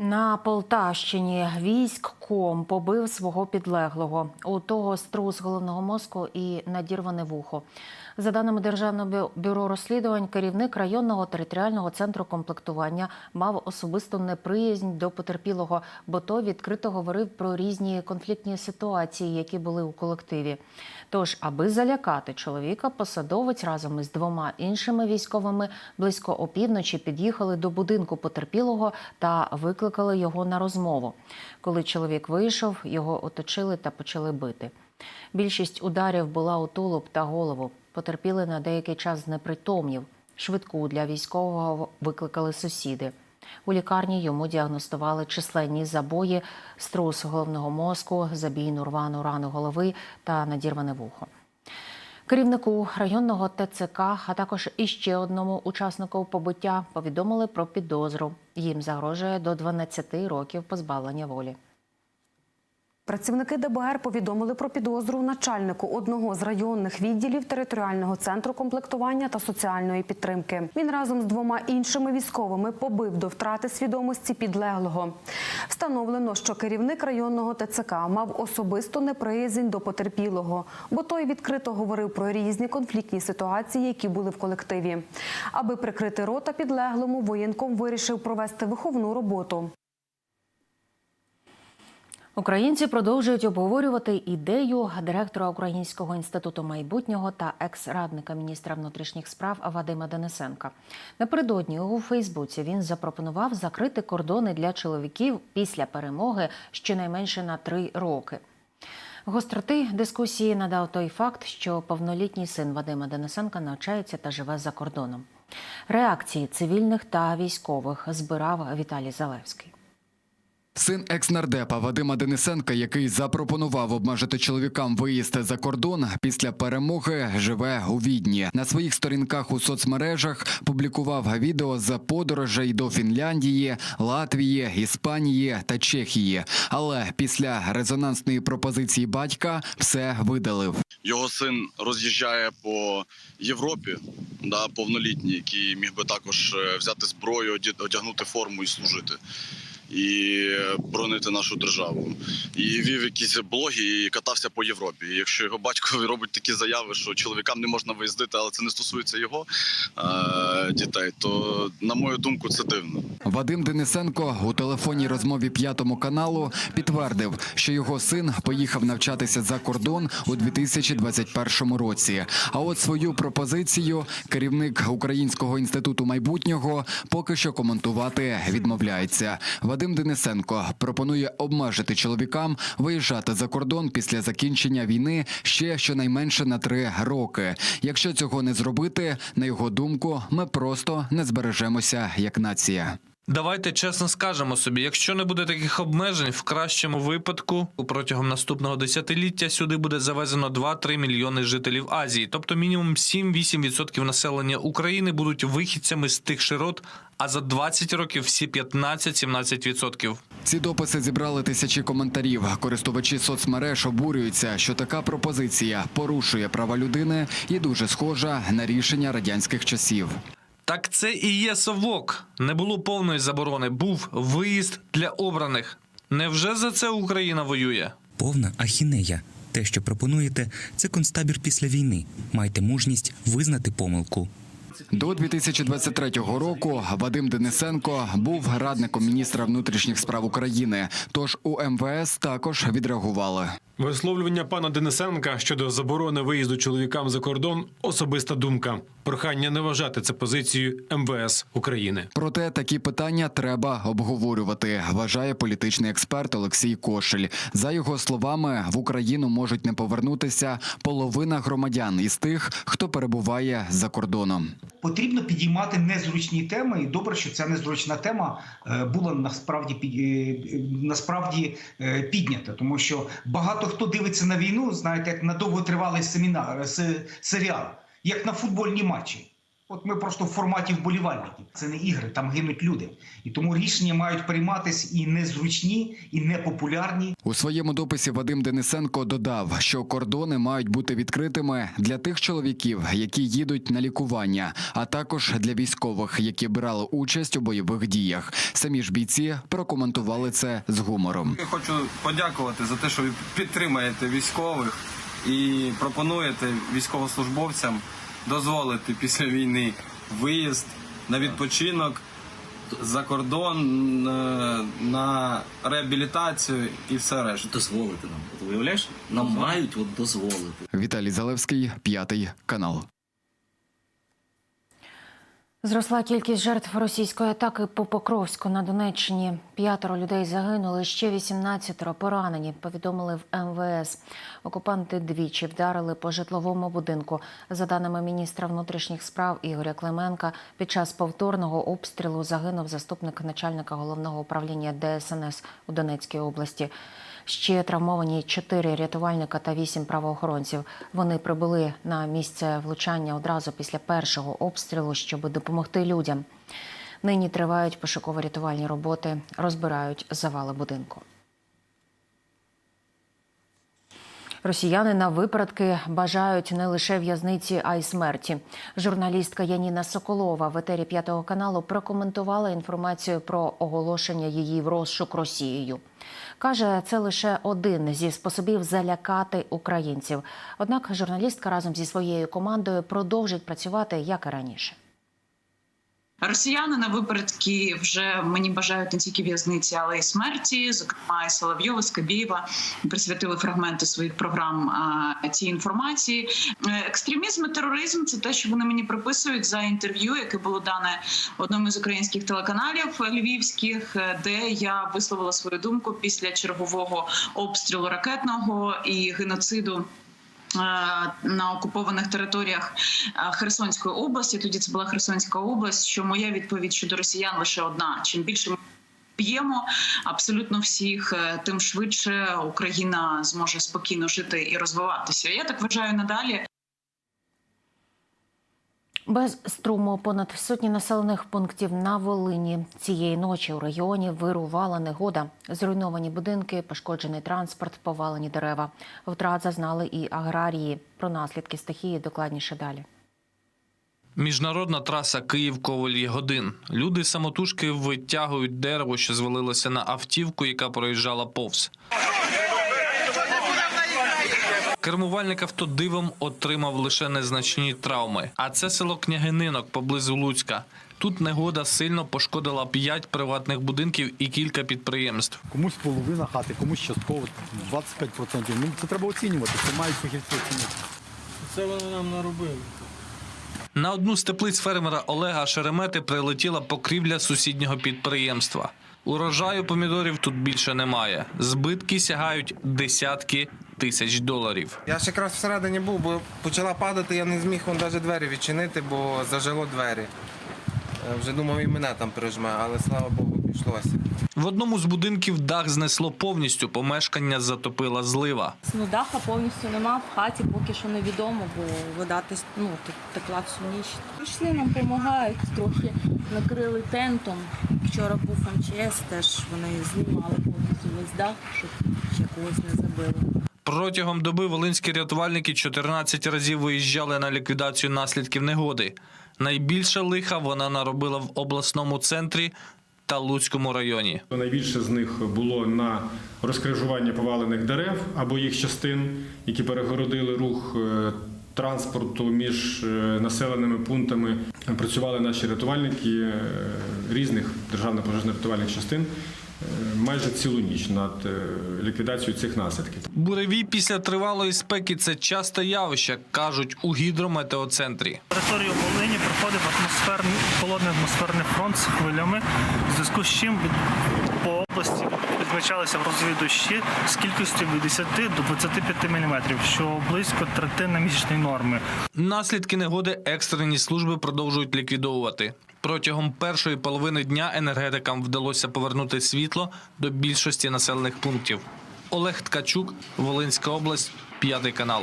На Полтавщині військком побив свого підлеглого. У того струс головного мозку і надірване вухо. За даними Державного бюро розслідувань, керівник районного територіального центру комплектування мав особисту неприязнь до потерпілого, бо той відкрито говорив про різні конфліктні ситуації, які були у колективі. Тож, аби залякати чоловіка, посадовець разом із двома іншими військовими близько опівночі під'їхали до будинку потерпілого та викликали його на розмову. Коли чоловік вийшов, його оточили та почали бити. Більшість ударів була у тулуб та голову. Потерпіли на деякий час знепритомнів. Швидку для військового викликали сусіди. У лікарні йому діагностували численні забої, струс головного мозку, забійну рвану рану голови та надірване вухо. Керівнику районного ТЦК, а також іще одному учаснику побиття повідомили про підозру. Їм загрожує до 12 років позбавлення волі. Працівники ДБР повідомили про підозру начальнику одного з районних відділів територіального центру комплектування та соціальної підтримки. Він разом з двома іншими військовими побив до втрати свідомості підлеглого. Встановлено, що керівник районного ТЦК мав особисту неприязнь до потерпілого, бо той відкрито говорив про різні конфліктні ситуації, які були в колективі. Аби прикрити рота підлеглому, воєнком вирішив провести виховну роботу. Українці продовжують обговорювати ідею директора Українського інституту майбутнього та екс-радника міністра внутрішніх справ Вадима Денисенка. Напередодні у Фейсбуці він запропонував закрити кордони для чоловіків після перемоги щонайменше на три роки. Гостроти дискусії надав той факт, що повнолітній син Вадима Денисенка навчається та живе за кордоном. Реакції цивільних та військових збирав Віталій Залевський. Син екс-нардепа Вадима Денисенка, який запропонував обмежити чоловікам виїзд за кордон, після перемоги живе у Відні. На своїх сторінках у соцмережах публікував відео з подорожей до Фінляндії, Латвії, Іспанії та Чехії. Але після резонансної пропозиції батька все видалив. Його син роз'їжджає по Європі, да, повнолітній, який міг би також е, взяти зброю, одягнути форму і служити. І боронити нашу державу. І вів якісь блоги і катався по Європі. І якщо його батько робить такі заяви, що чоловікам не можна виїздити, але це не стосується його е- дітей, то на мою думку це дивно. Вадим Денисенко у телефонній розмові п'ятому каналу підтвердив, що його син поїхав навчатися за кордон у 2021 році. А от свою пропозицію керівник Українського інституту майбутнього поки що коментувати відмовляється. Вадим Денисенко пропонує обмежити чоловікам виїжджати за кордон після закінчення війни ще щонайменше на три роки. Якщо цього не зробити, на його думку, ми просто не збережемося як нація. Давайте чесно скажемо собі, якщо не буде таких обмежень, в кращому випадку протягом наступного десятиліття сюди буде завезено 2-3 мільйони жителів Азії, тобто мінімум 7-8% населення України будуть вихідцями з тих широт, а за 20 років всі 15-17%. Ці дописи зібрали тисячі коментарів. Користувачі соцмереж обурюються, що така пропозиція порушує права людини і дуже схожа на рішення радянських часів. Так це і є совок. Не було повної заборони, був виїзд для обраних. Невже за це Україна воює? Повна ахінея. Те, що пропонуєте, це концтабір після війни. Майте мужність визнати помилку. До 2023 року Вадим Денисенко був радником міністра внутрішніх справ України. Тож у МВС також відреагували. Висловлювання пана Денисенка щодо заборони виїзду чоловікам за кордон особиста думка. Прохання не вважати це позицією МВС України. Проте такі питання треба обговорювати, вважає політичний експерт Олексій Кошель. За його словами, в Україну можуть не повернутися половина громадян із тих, хто перебуває за кордоном. Потрібно підіймати незручні теми, і добре, що ця незручна тема е, була насправді під- е, насправді е, піднята, тому що багато хто дивиться на війну, знаєте, як на довготривалий семінар серіал, як на футбольні матчі. От ми просто в форматі вболівальників. Це не ігри, там гинуть люди. І тому рішення мають прийматись і незручні, і непопулярні. У своєму дописі Вадим Денисенко додав, що кордони мають бути відкритими для тих чоловіків, які їдуть на лікування, а також для військових, які брали участь у бойових діях. Самі ж бійці прокоментували це з гумором. Я хочу подякувати за те, що ви підтримуєте військових і пропонуєте військовослужбовцям дозволити після війни виїзд на відпочинок за кордон, е, на реабілітацію і все решта. дозволити нам. От виявляєш, нам мають от дозволити. Віталій Залевський, п'ятий канал. Зросла кількість жертв російської атаки по Покровську на Донеччині. П'ятеро людей загинули, ще 18 поранені. Повідомили в МВС. Окупанти двічі вдарили по житловому будинку. За даними міністра внутрішніх справ Ігоря Клименка, під час повторного обстрілу загинув заступник начальника головного управління ДСНС у Донецькій області. Ще травмовані чотири рятувальника та вісім правоохоронців. Вони прибули на місце влучання одразу після першого обстрілу, щоб допомогти людям. Нині тривають пошуково-рятувальні роботи, розбирають завали будинку. Росіяни на випередки бажають не лише в'язниці, а й смерті. Журналістка Яніна Соколова в етері п'ятого каналу прокоментувала інформацію про оголошення її в розшук Росією. Каже, це лише один зі способів залякати українців. Однак журналістка разом зі своєю командою продовжить працювати як і раніше. Росіяни на випередки вже мені бажають не тільки в'язниці, але й смерті. Зокрема, і Соловйова, Скабєєва присвятили фрагменти своїх програм цій інформації. Е, Екстремізм і тероризм це те, що вони мені приписують за інтерв'ю, яке було дане одному з українських телеканалів львівських, е, де я висловила свою думку після чергового обстрілу ракетного і геноциду. Е, На окупованих територіях е, Херсонської області, тоді це була Херсонська область. Що моя відповідь щодо росіян лише одна: чим більше ми б'ємо абсолютно всіх, е, тим швидше Україна зможе спокійно жити і розвиватися. Я так вважаю надалі. Без струму понад сотні населених пунктів на Волині цієї ночі у районі вирувала негода. Зруйновані будинки, пошкоджений транспорт, повалені дерева. Втрат зазнали і аграрії. Про наслідки стихії докладніше далі. Міжнародна траса Київ Коваль Ягодин. Люди самотужки витягують дерево, що звалилося на автівку, яка проїжджала повз. Кермувальник авто дивом отримав лише незначні травми. А це село Княгининок поблизу Луцька. Тут негода сильно пошкодила п'ять приватних будинків і кілька підприємств. Комусь половина хати, комусь частково 25%. Ну це треба оцінювати. Це мають фахівці оцінювати. Це вони нам наробили. На одну з теплиць фермера Олега Шеремети прилетіла покрівля сусіднього підприємства. Урожаю помідорів тут більше немає. Збитки сягають десятки тисяч доларів. Я ж якраз всередині був, бо почала падати, я не зміг вон навіть двері відчинити, бо зажило двері. Е, Вже думав і мене там прижме, але слава Богу, пішлося. В одному з будинків дах знесло повністю, помешкання затопила злива. Ну, даха повністю нема в хаті, поки що невідомо, бо вода ну, текла всю ніч. Прийшли нам допомагають, трохи накрили тентом. Вчора був МЧС, теж вони знімали повністю весь дах, щоб ще когось не забило. Протягом доби волинські рятувальники 14 разів виїжджали на ліквідацію наслідків негоди. Найбільше лиха вона наробила в обласному центрі та Луцькому районі. Найбільше з них було на розкрижування повалених дерев або їх частин, які перегородили рух е, транспорту між е, населеними пунктами. Працювали наші рятувальники е, різних державних пожежно-рятувальних частин е, майже цілу ніч над ліквідацією цих наслідків. Буревій після тривалої спеки це часте явище, кажуть у гідрометеоцентрі. Територію Волині проходив атмосферний холодний атмосферний фронт з хвилями, в зв'язку з чим області відзначалися грозові дощі з кількістю від 10 до 25 мм, що близько третини місячної норми. Наслідки негоди екстрені служби продовжують ліквідовувати. Протягом першої половини дня енергетикам вдалося повернути світло до більшості населених пунктів. Олег Ткачук, Волинська область, п'ятий канал.